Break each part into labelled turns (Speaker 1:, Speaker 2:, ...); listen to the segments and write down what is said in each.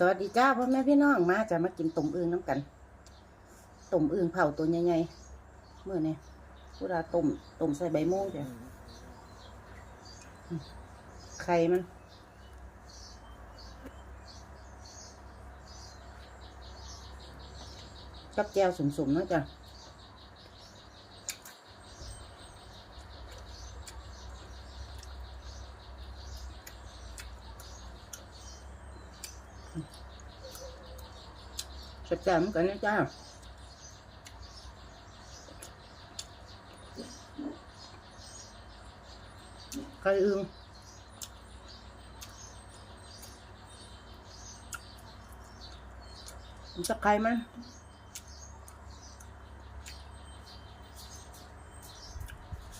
Speaker 1: สวัสดีจ้าพ่อแม่พี่น้องมาจะมากินต้มอึ่งน้ำกันต้มอึ่งเผาตัวใหญ่ๆเมื่อนี่พุราต้มต้มใส่ใบม่จ้ะไข่มันกับแก้วสุ่มๆเนาะจ้ะ แซ่บๆเหมือนกันนะจ้าไข่อึงมันจะไข่มัน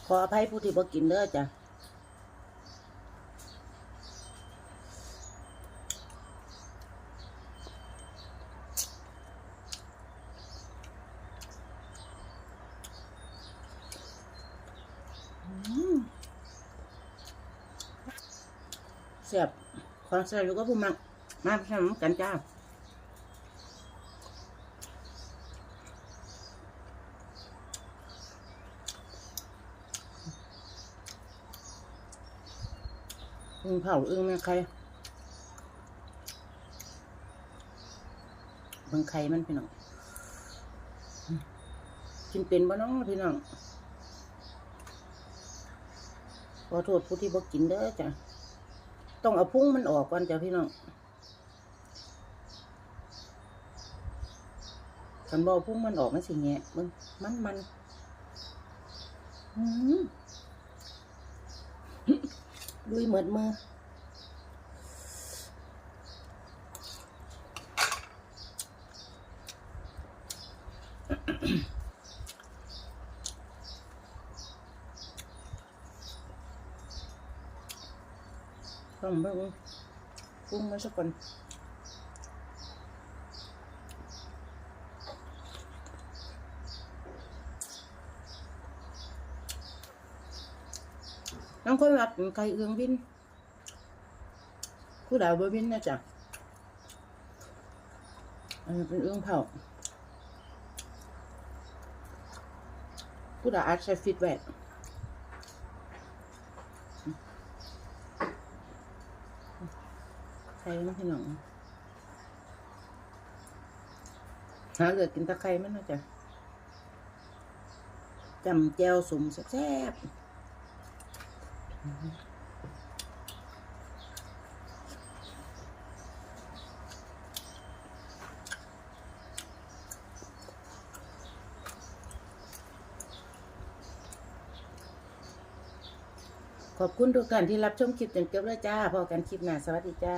Speaker 1: ขออภัยผู้ที่บ่กินเด้อจ้ะอืม แซ่บความแซ่บอยู่ก็ผู้มักมาทำกันจ้าอึ่งเผาอึ่งแม่ใครบิ่งไข่มันพี่น้องกินเป็นบ่น้องพี่น้องขอโทษผู้ที่บ่กินเด้อจ้ะ ต้องเอาพุงมันออกก่อนจ้ะพี่น้องคันบอกพุงมันออกมันสิแงะเบิ่งมันมันดุยเหมือดมือ ต้องเบิ่งปรุงมาสักก่อนน้องคนรักไก่เอืองวินผู้ดาวเบอร์วินนะจ๊ะอันนี้เป็นเอื้องเผาผู้ดาวอาร์ตใช้ฟิตแวดไข่ มันพี่น้องหาเหลือกินตะไคร้มันนะจ๊ะจำแจวสมแซ่บขอบคุณทุกท่านที่รับชมคลิปจนจบแล้วจ้าพอกันคลิปหน้า สวัสดีจ้า